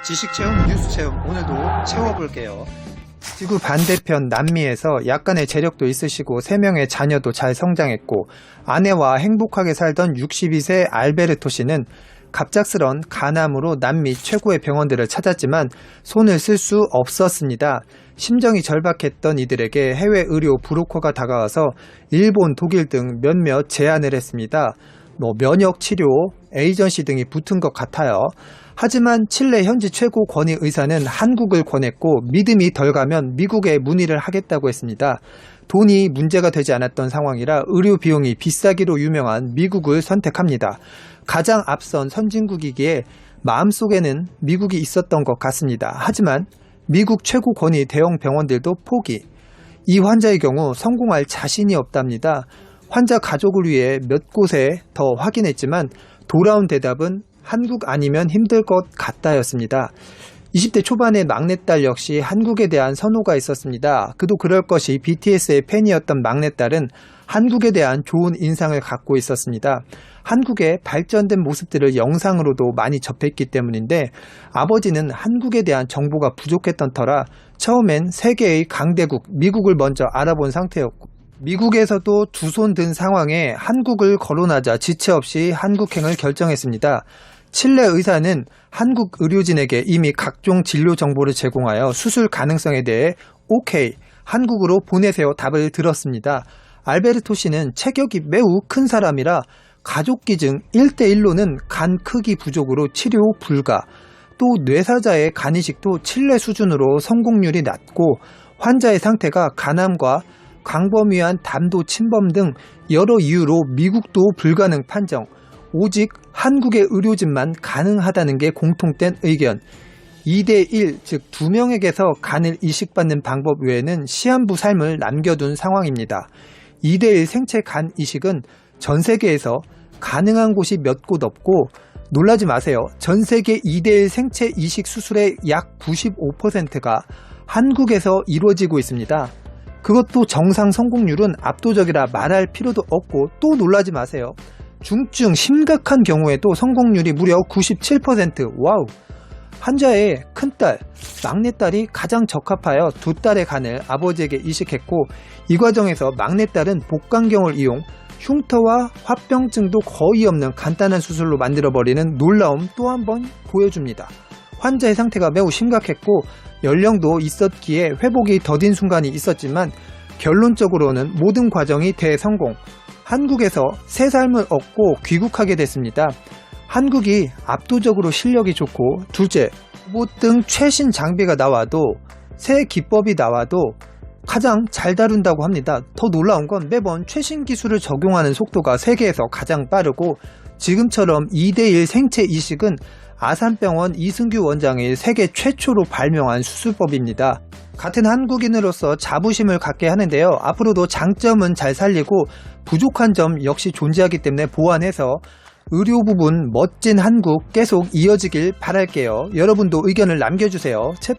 지식 체험, 뉴스 체험 오늘도 채워볼게요. 지구 반대편 남미에서 약간의 재력도 있으시고 3명의 자녀도 잘 성장했고 아내와 행복하게 살던 62세 알베르토 씨는 갑작스런 간암으로 남미 최고의 병원들을 찾았지만 손을 쓸 수 없었습니다. 심정이 절박했던 이들에게 해외 의료 브로커가 다가와서 일본, 독일 등 몇몇 제안을 했습니다. 뭐 면역 치료, 에이전시 등이 붙은 것 같아요. 하지만 칠레 현지 최고 권위 의사는 한국을 권했고 믿음이 덜 가면 미국에 문의를 하겠다고 했습니다. 돈이 문제가 되지 않았던 상황이라 의료 비용이 비싸기로 유명한 미국을 선택합니다. 가장 앞선 선진국이기에 마음속에는 미국이 있었던 것 같습니다. 하지만 미국 최고 권위 대형 병원들도 포기. 이 환자의 경우 성공할 자신이 없답니다. 환자 가족을 위해 몇 곳에 더 확인했지만 돌아온 대답은 한국 아니면 힘들 것 같다였습니다. 20대 초반의 막내딸 역시 한국에 대한 선호가 있었습니다. 그도 그럴 것이 BTS의 팬이었던 막내딸은 한국에 대한 좋은 인상을 갖고 있었습니다. 한국의 발전된 모습들을 영상으로도 많이 접했기 때문인데 아버지는 한국에 대한 정보가 부족했던 터라 처음엔 세계의 강대국 미국을 먼저 알아본 상태였고 미국에서도 두 손 든 상황에 한국을 거론하자 지체 없이 한국행을 결정했습니다. 칠레 의사는 한국 의료진에게 이미 각종 진료 정보를 제공하여 수술 가능성에 대해 오케이, 한국으로 보내세요 답을 들었습니다. 알베르토 씨는 체격이 매우 큰 사람이라 가족 기증 1대1로는 간 크기 부족으로 치료 불가, 또 뇌사자의 간 이식도 칠레 수준으로 성공률이 낮고 환자의 상태가 간암과 광범위한 담도 침범 등 여러 이유로 미국도 불가능 판정, 오직 한국의 의료진만 가능하다는 게 공통된 의견. 2대1, 즉 2명에게서 간을 이식받는 방법 외에는 시한부 삶을 남겨둔 상황입니다. 2대1 생체 간 이식은 전 세계에서 가능한 곳이 몇 곳 없고 놀라지 마세요. 전 세계 2대1 생체 이식 수술의 약 95%가 한국에서 이루어지고 있습니다. 그것도 정상 성공률은 압도적이라 말할 필요도 없고 또 놀라지 마세요. 중증 심각한 경우에도 성공률이 무려 97% 와우. 환자의 큰딸, 막내딸이 가장 적합하여 두 딸의 간을 아버지에게 이식했고 이 과정에서 막내딸은 복강경을 이용 흉터와 화병증도 거의 없는 간단한 수술로 만들어버리는 놀라움 또 한 번 보여줍니다. 환자의 상태가 매우 심각했고 연령도 있었기에 회복이 더딘 순간이 있었지만 결론적으로는 모든 과정이 대성공. 한국에서 새 삶을 얻고 귀국하게 됐습니다. 한국이 압도적으로 실력이 좋고 둘째, 로봇 등 최신 장비가 나와도 새 기법이 나와도 가장 잘 다룬다고 합니다. 더 놀라운 건 매번 최신 기술을 적용하는 속도가 세계에서 가장 빠르고 지금처럼 2대1 생체 이식은 아산병원 이승규 원장이 세계 최초로 발명한 수술법입니다. 같은 한국인으로서 자부심을 갖게 하는데요. 앞으로도 장점은 잘 살리고 부족한 점 역시 존재하기 때문에 보완해서 의료 부분 멋진 한국 계속 이어지길 바랄게요. 여러분도 의견을 남겨주세요. 제발.